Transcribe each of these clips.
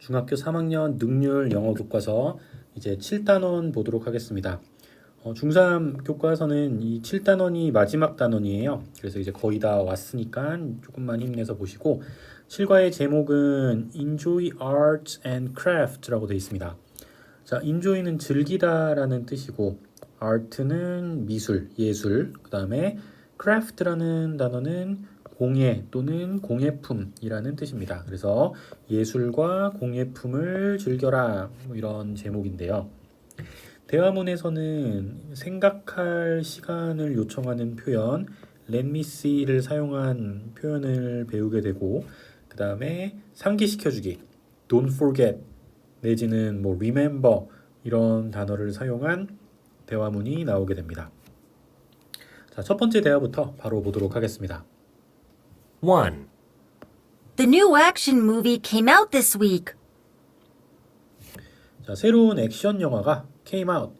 중학교 3학년 능률 영어 교과서 이제 7단원 보도록 하겠습니다. 어, 중3 교과서는 이 7단원이 마지막 단원이에요. 그래서 이제 거의 다 왔으니까 조금만 힘내서 보시고 7과의 제목은 Enjoy Arts and Craft라고 되어 있습니다. 자, enjoy는 즐기다라는 뜻이고 art는 미술, 예술, 그 다음에 craft라는 단어는 공예 또는 공예품이라는 뜻입니다. 그래서 예술과 공예품을 즐겨라 뭐 이런 제목인데요. 대화문에서는 생각할 시간을 요청하는 표현 let me see를 사용한 표현을 배우게 되고 그 다음에 상기시켜주기 don't forget 내지는 뭐 remember 이런 단어를 사용한 대화문이 나오게 됩니다. 자, 첫 번째 대화부터 바로 보도록 하겠습니다. 1. The new action movie came out this week. 자, 새로운 액션 영화가 came out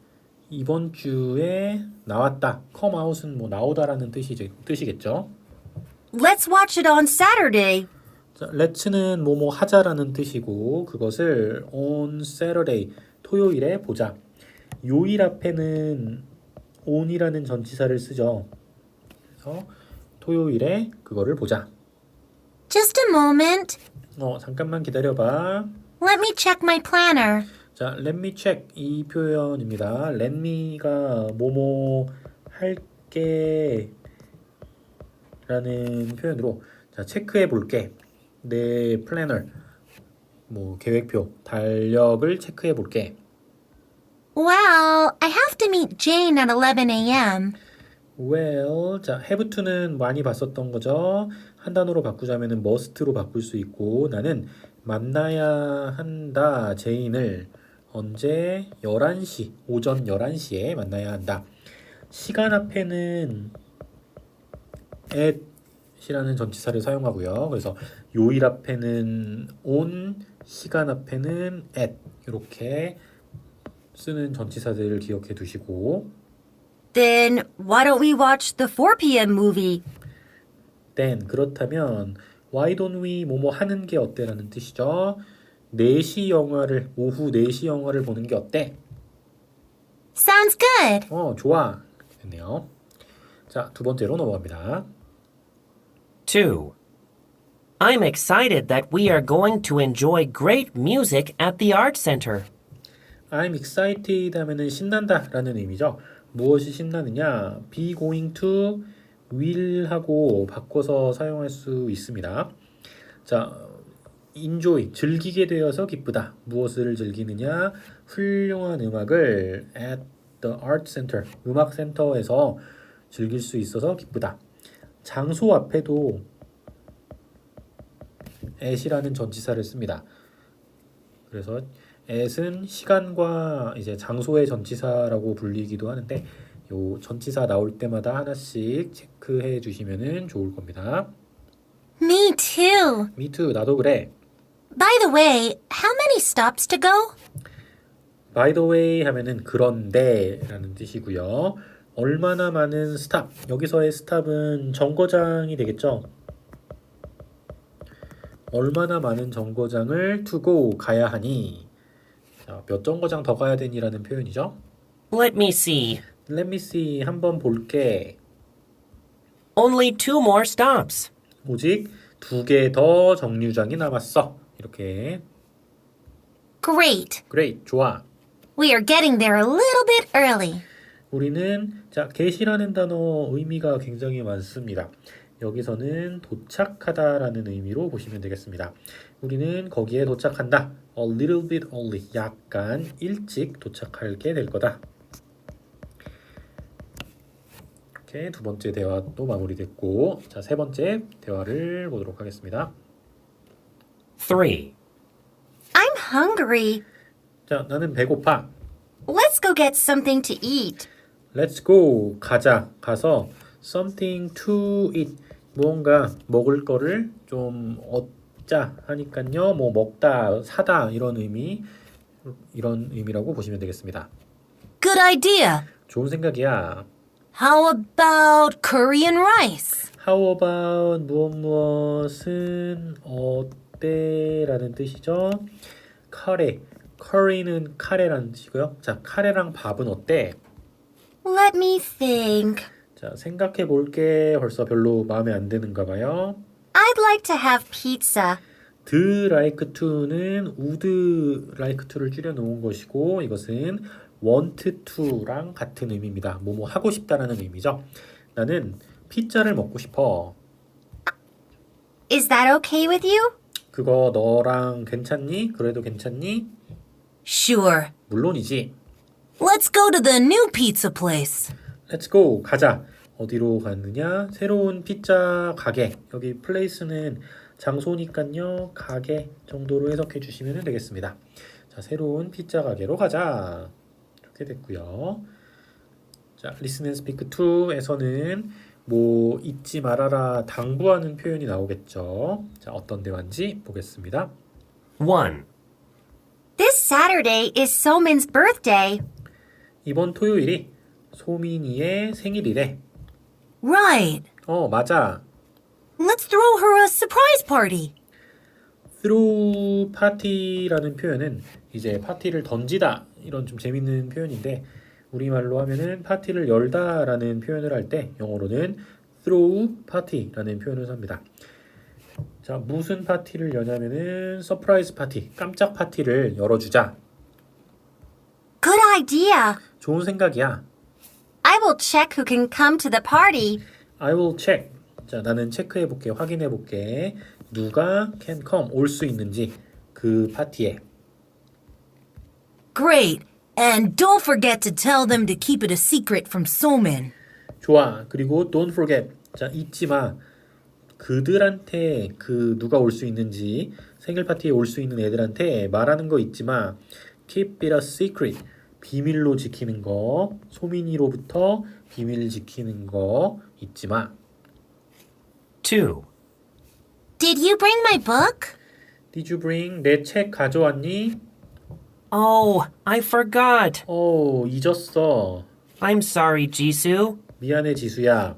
이번 주에 나왔다. come out은 뭐 나오다라는 뜻이 뜻이겠죠. Let's watch it on Saturday. 자, let's는 뭐뭐 하자라는 뜻이고 그것을 on Saturday 토요일에 보자. 요일 앞에는 on이라는 전치사를 쓰죠. 그래서 토요일에 그거를 보자. Just a moment. 어, 잠깐만 기다려봐. Let me check my planner. 자, let me check 이 표현입니다. let me가 뭐뭐 할게 라는 표현으로 자, 체크해 볼게. 내 플래너 뭐 계획표, 달력을 체크해 볼게. Well, I have to meet Jane at 11 a.m. Well, 자, have to는 많이 봤었던 거죠. 한 단어로 바꾸자면은 must로 바꿀 수 있고 나는 만나야 한다. 제인을 언제 11시, 오전 11시에 만나야 한다. 시간 앞에는 at이라는 전치사를 사용하고요. 그래서 요일 앞에는 on, 시간 앞에는 at 이렇게 쓰는 전치사들을 기억해 두시고 Then why don't we watch the 4 p.m. movie? then 그렇다면 why don't we 뭐뭐 하는 게 어때라는 뜻이죠. 4시 영화를 오후 4시 영화를 보는 게 어때? Sounds good. 어, 좋아. 됐네요. 자, 두 번째로 넘어갑니다. 2. I'm excited that we are going to enjoy great music at the Art Center. I'm excited 하면은 신난다라는 의미죠. 무엇이 신나느냐? be going to will 하고 바꿔서 사용할 수 있습니다. 자, enjoy 즐기게 되어서 기쁘다. 무엇을 즐기느냐? 훌륭한 음악을 at the art center 음악 센터에서 즐길 수 있어서 기쁘다. 장소 앞에도 at이라는 전치사를 씁니다. 그래서 at은 시간과 이제 장소의 전치사라고 불리기도 하는데 요 전치사 나올 때마다 하나씩 체크해 주시면은 좋을 겁니다. Me too. Me too. 나도 그래. By the way, how many stops to go? By the way 하면은 그런데라는 뜻이고요. 얼마나 많은 스탑. 여기서의 스탑은 정거장이 되겠죠. 얼마나 많은 정거장을 두고 가야 하니? 자, 몇 정거장 더 가야 되니라는 표현이죠. Let me see. Let me see. 한번 볼게. Only two more stops. 오직 두 개 더 정류장이 남았어. 이렇게. Great. Great. 좋아. We are getting there a little bit early. 우리는 자, get이라는 단어 의미가 굉장히 많습니다. 여기서는 도착하다라는 의미로 보시면 되겠습니다. 우리는 거기에 도착한다. A little bit early. 약간 일찍 도착하게 될 거다. 이렇게 두 번째 대화도 마무리됐고, 자, 세 번째 대화를 보도록 하겠습니다. 3. I'm hungry. 자, 나는 배고파. Let's go get something to eat. Let's go. 가자. 가서 something to eat. 무언가 먹을 거를 좀 얻 자 하니까요. 뭐 먹다, 사다 이런 의미 이런 의미라고 보시면 되겠습니다. Good idea. 좋은 생각이야. How about Korean rice? How about 무엇 무엇은 어때라는 뜻이죠. 카레. 커리는 카레라는 뜻이고요. 자, 카레랑 밥은 어때? Let me think. 자, 생각해 볼게 벌써 별로 마음에 안 드는가 봐요. I'd like to have pizza. 드 like to는 would like to를 줄여 놓은 것이고 이것은 want to랑 같은 의미입니다. 뭐뭐 하고 싶다라는 의미죠. 나는 피자를 먹고 싶어. Is that okay with you? 그거 너랑 괜찮니? 그래도 괜찮니? Sure. 물론이지. Let's go to the new pizza place. Let's go. 가자. 어디로 갔느냐? 새로운 피자 가게. 여기 플레이스는 장소니까요. 가게 정도로 해석해 주시면 되겠습니다. 자, 새로운 피자 가게로 가자. 이렇게 됐고요. 자, listen and speak to에서는 뭐 잊지 말아라 당부하는 표현이 나오겠죠. 자, 어떤 대화인지 보겠습니다. 1. This Saturday is Somin's birthday. 이번 토요일이 소민이의 생일이래. Right. 어, 맞아. Let's throw her a surprise party. throw party라는 표현은 이제 파티를 던지다 이런 좀 재밌는 표현인데 우리말로 하면은 파티를 열다라는 표현을 할 때 영어로는 throw party라는 표현을 씁니다. 자, 무슨 파티를 여냐면은 서프라이즈 파티, 깜짝 파티를 열어주자. Good idea. 좋은 생각이야. I will check who can come to the party. I will check. 자, 나는 체크해 볼게, 확인해 볼게. 누가 can come 올 수 있는지 그 파티에. Great. And don't forget to tell them to keep it a secret from Somin. 좋아. 그리고 don't forget. 자, 잊지 마. 그들한테 그 누가 올 수 있는지 생일 파티에 올 수 있는 애들한테 말하는 거 잊지 마. Keep it a secret. 비밀로 지키는 거. 소민이로부터 비밀 지키는 거 잊지 마. 2. Did you bring my book? Did you bring 내 책 가져왔니? Oh, I forgot. 어, 잊었어. I'm sorry, Jisoo. 미안해 지수야.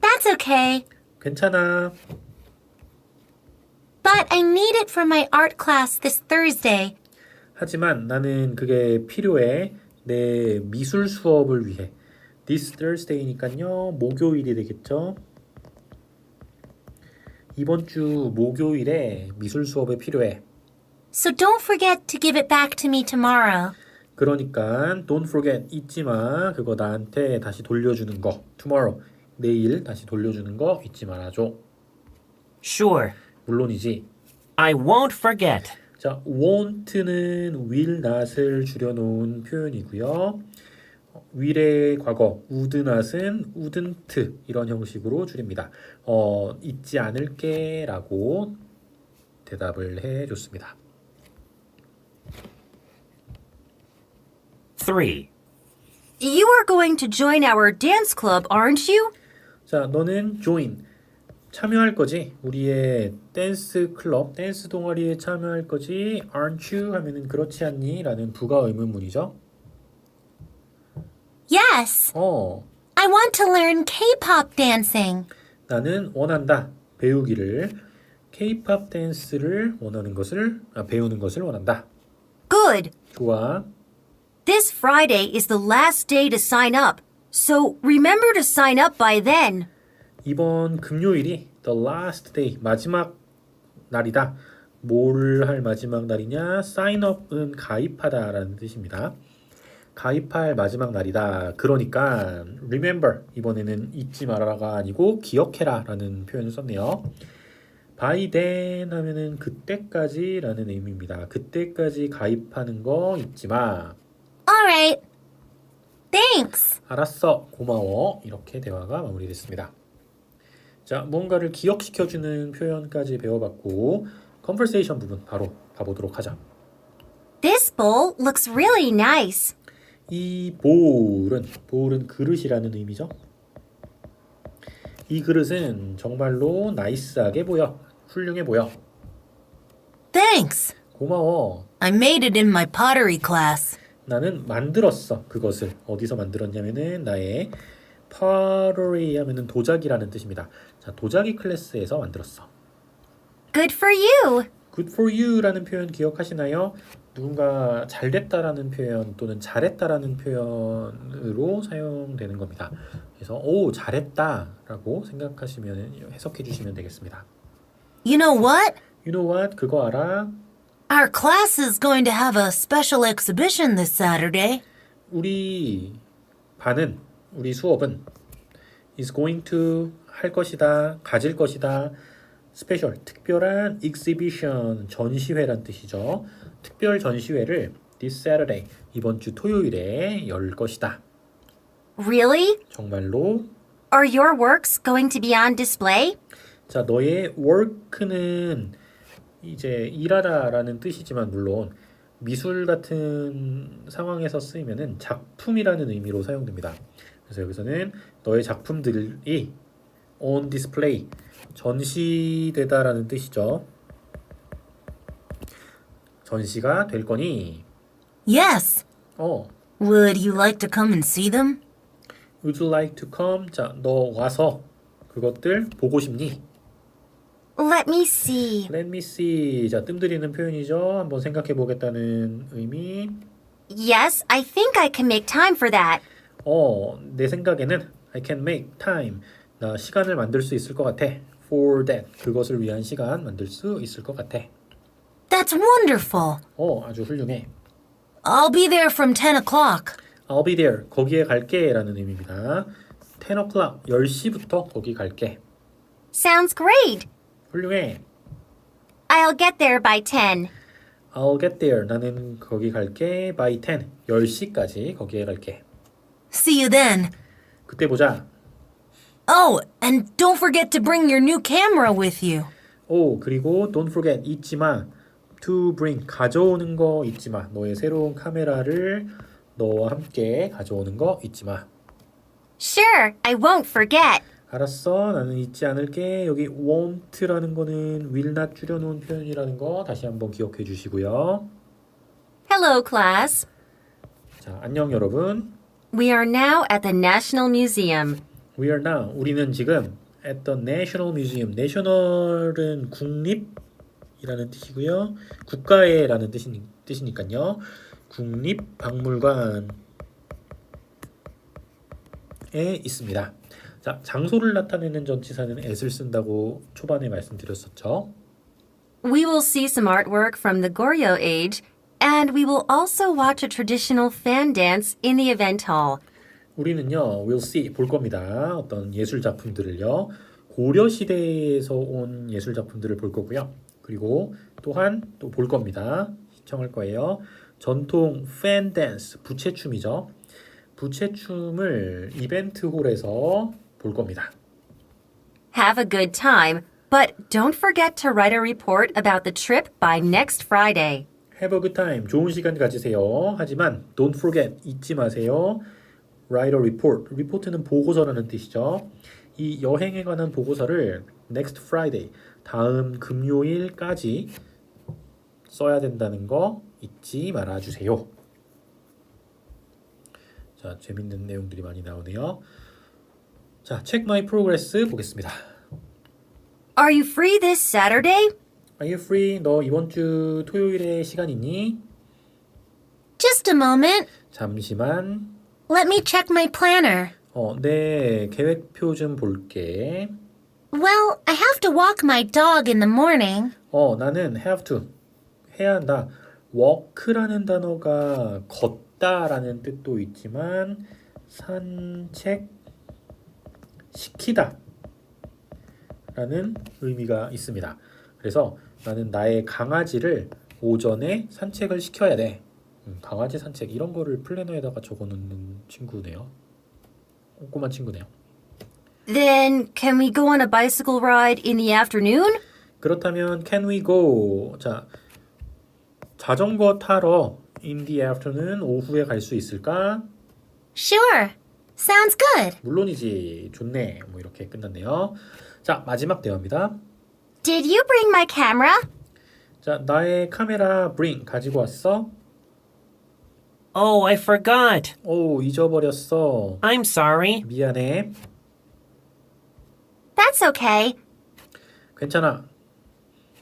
That's okay. 괜찮아. But I need it for my art class this Thursday. 하지만 나는 그게 필요해. 내 미술 수업을 위해. This Thursday니까요. 목요일이 되겠죠. 이번 주 목요일에 미술 수업에 필요해. So don't forget to give it back to me tomorrow. 그러니까 don't forget 잊지 마. 그거 나한테 다시 돌려주는 거. Tomorrow. 내일 다시 돌려주는 거 잊지 말아줘. Sure. 물론이지. I won't forget. 자, won't는 will not을 줄여놓은 표현이고요. will의 과거, would not은 wouldn't 이런 형식으로 줄입니다. 어, 잊지 않을게 라고 대답을 해줬습니다. 3. You are going to join our dance club, aren't you? 자, 너는 join 참여할 거지? 우리의 댄스 클럽, 댄스 동아리에 참여할 거지? Aren't you? 하면은 그렇지 않니? 라는 부가 의문문이죠. Yes. 어, I want to learn K-pop dancing. 나는 원한다. 배우기를 K-팝 댄스를 원하는 것을 아, 배우는 것을 원한다. Good. 좋아. This Friday is the last day to sign up. So remember to sign up by then. 이번 금요일이 the last day 마지막 날이다. 뭘 할 마지막 날이냐? sign up은 가입하다라는 뜻입니다. 가입할 마지막 날이다. 그러니까 remember 이번에는 잊지 말아라가 아니고 기억해라라는 표현을 썼네요. by then 하면은 그때까지라는 의미입니다. 그때까지 가입하는 거 잊지 마. All right. Thanks. 알았어. 고마워. 이렇게 대화가 마무리됐습니다. 자, 뭔가를 기억시켜주는 표현까지 배워봤고 컨버세이션 부분 바로 가보도록 하자. This bowl looks really nice. 이 볼은 볼은 그릇이라는 의미죠. 이 그릇은 정말로 나이스하게 보여. 훌륭해 보여. Thanks. 고마워. I made it in my pottery class. 나는 만들었어. 그것을 어디서 만들었냐면은 나의 pottery 하면은 도자기라는 뜻입니다. 자, 도자기 클래스에서 만들었어. Good for you. good for you라는 표현 기억하시나요? 누군가 잘 됐다라는 표현 또는 잘했다라는 표현으로 사용되는 겁니다. 그래서 오 잘했다라고 생각하시면 해석해 주시면 되겠습니다. You know what? You know what? 그거 알아? Our class is going to have a special exhibition this Saturday. 우리 반은 우리 수업은 is going to 할 것이다, 가질 것이다. 스페셜 특별한 exhibition 전시회란 뜻이죠. 특별 전시회를 this Saturday 이번 주 토요일에 열 것이다. Really? 정말로 Are your works going to be on display? 자 너의 work는 이제 일하다라는 뜻이지만 물론 미술 같은 상황에서 쓰이면은 작품이라는 의미로 사용됩니다. 그래서 여기서는 너의 작품들이 on display 전시되다라는 뜻이죠. 전시가 될 거니 Yes. 어 Would you like to come and see them? Would you like to come? 자, 너 와서 그것들 보고 싶니? Let me see. Let me see. 자, 뜸들이는 표현이죠. 한번 생각해 보겠다는 의미. Yes, I think I can make time for that. 어, 내 생각에는 I can make time. 나 시간을 만들 수 있을 것 같아. For that. 그것을 위한 시간 만들 수 있을 것 같아. That's wonderful. 어, 아주 훌륭해. I'll be there from 10 o'clock. I'll be there. 거기에 갈게 라는 의미입니다. 10 o'clock. 10시부터 거기 갈게. Sounds great. 훌륭해. I'll get there by 10. I'll get there. 나는 거기 갈게. by 10. 10시까지 거기에 갈게. See you then. 그때 보자. Oh, and don't forget to bring your new camera with you. 오, 그리고 don't forget 잊지 마. to bring 가져오는 거 잊지 마. 너의 새로운 카메라를 너와 함께 가져오는 거 잊지 마. Sure, I won't forget. 알았어. 나는 잊지 않을게. 여기 won't라는 거는 will not 줄여놓은 표현이라는 거 다시 한번 기억해 주시고요. Hello, class. 자, 안녕 여러분. We are now at the National Museum. We are now. 우리는 지금 at the National Museum. National은 국립이라는 뜻이고요. 국가의라는 뜻이니, 뜻이니까요. 국립박물관에 있습니다. 자, 장소를 나타내는 전치사는 at을 쓴다고 초반에 말씀드렸었죠. We will see some artwork from the Goryeo age, and we will also watch a traditional fan dance in the event hall. 우리는요, we'll see 볼 겁니다. 어떤 예술 작품들을요. 고려 시대에서 온 예술 작품들을 볼 거고요. 그리고 또한 또 볼 겁니다. 시청할 거예요. 전통 팬 댄스, 부채춤이죠. 부채춤을 이벤트 홀에서 볼 겁니다. Have a good time, but don't forget to write a report about the trip by next Friday. Have a good time. 좋은 시간 가지세요. 하지만 don't forget 잊지 마세요. Write a report. report는 보고서라는 뜻이죠. 이 여행에 관한 보고서를 next Friday 다음 금요일까지 써야 된다는 거 잊지 말아 주세요. 자, 재밌는 내용들이 많이 나오네요. 자, check my progress 보겠습니다. Are you free this Saturday? Are you free? 너 이번 주 토요일에 시간 있니? Just a moment. 잠시만. Let me check my planner. 어, 내 계획표 좀 볼게. Well, I have to walk my dog in the morning. 어, 나는 have to 해야 한다. walk라는 단어가 걷다라는 뜻도 있지만 산책 시키다 라는 의미가 있습니다. 그래서 나는 나의 강아지를 오전에 산책을 시켜야 돼. 음, 강아지 산책 이런 거를 플래너에다가 적어놓는 친구네요. 꼼꼼한 친구네요. Then can we go on a bicycle ride in the afternoon? 그렇다면 can we go? 자, 자전거 타러 in the afternoon 오후에 갈 수 있을까? Sure. Sounds good. 물론이지. 좋네. 뭐 이렇게 끝났네요. 자, 마지막 대화입니다. Did you bring my camera? 자, 나의 카메라 bring 가지고 왔어? Oh, I forgot. 오, 잊어버렸어. I'm sorry. 미안해. That's okay. 괜찮아.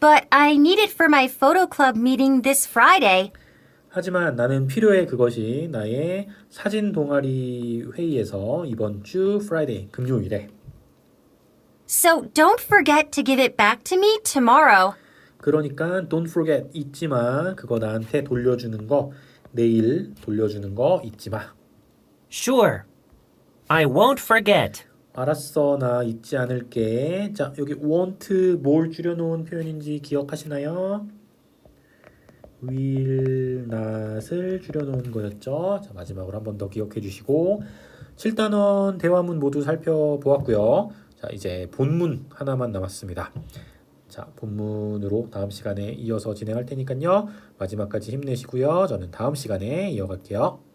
But I need it for my photo club meeting this Friday. 하지만 나는 필요해 그것이 나의 사진 동아리 회의에서 이번 주 프라이데이 금요일에 So don't forget to give it back to me tomorrow. 그러니까 don't forget 잊지 마 그거 나한테 돌려주는 거 내일 돌려주는 거 잊지 마 Sure. I won't forget. 알았어 나 잊지 않을게 자 여기 want 뭘 줄여놓은 표현인지 기억하시나요? will not을 줄여놓은 거였죠 자 마지막으로 한 번 더 기억해 주시고 7단원 대화문 모두 살펴보았고요 자 이제 본문 하나만 남았습니다. 자 본문으로 다음 시간에 이어서 진행할 테니까요. 마지막까지 힘내시고요. 저는 다음 시간에 이어갈게요